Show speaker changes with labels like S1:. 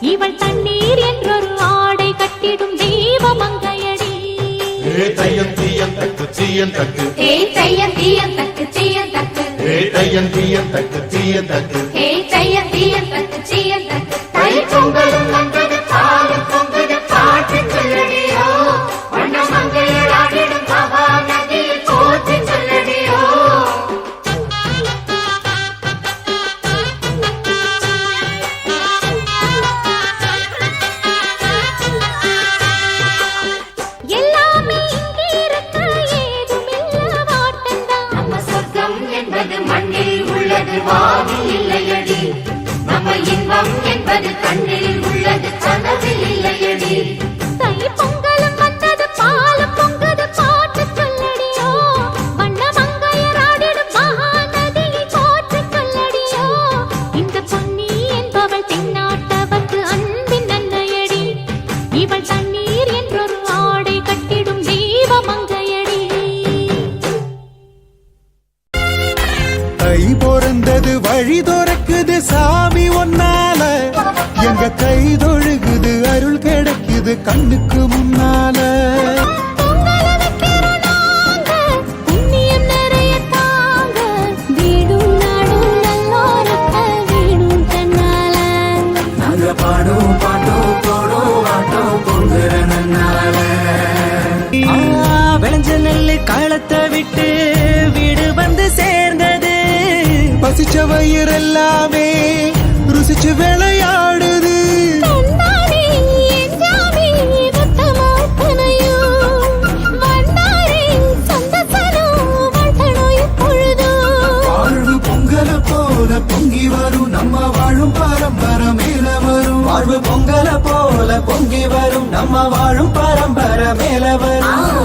S1: இவள் தண்ணீர்
S2: என்றொரு ஆடை கட்டிடும் தெய்வ மங்கையடி தையம் தீயம் தக்கு தீயம் தக்கு.
S1: ஏ தக்கு தீயம் தக்கு.
S2: ஏ தக்கு தீயம் தக்கு. ஏ கண்ணில் உள்ளது கனவில் இல்லையடி. தை பொங்கலும் வந்தது பாலும் பொங்குது பாட்டு சொல்லடியோ. வண்ண மங்கையர் ஆடிடும் மகாநதியை போற்று சொல்லடியோ. இந்த பொன்னி என்பவள் தென்னாட்டவர்க்கு அன்பின் நன்மையடி. இவள் தண்ணீர் என்றொரு ஆடை கட்டிடும் தெய்வ மங்கையடி.
S3: தை பொறந்தது வழி துறக்குது சாமி ஒன்னால எங்க கை தொழுகுது அருள் கிடைக்குது கண்ணுக்கு முன்னால.
S4: பாடும் பாட்டும் போடும் ஆட்டம் பொங்குற நன்னால. விளைஞ்ச நெல்லு காலத்தை விட்டு வீடு வந்து சேர்ந்தது.
S3: பசிச்ச வயிறெல்லாமே ருசிச்சு விளையாடுது
S4: நம்ம வாழும் பரம்பரை மேல வரும். வாழ்வு பொங்கல போல பொங்கி வரும். நம்ம வாழும் பரம்பரை மேல வரும்.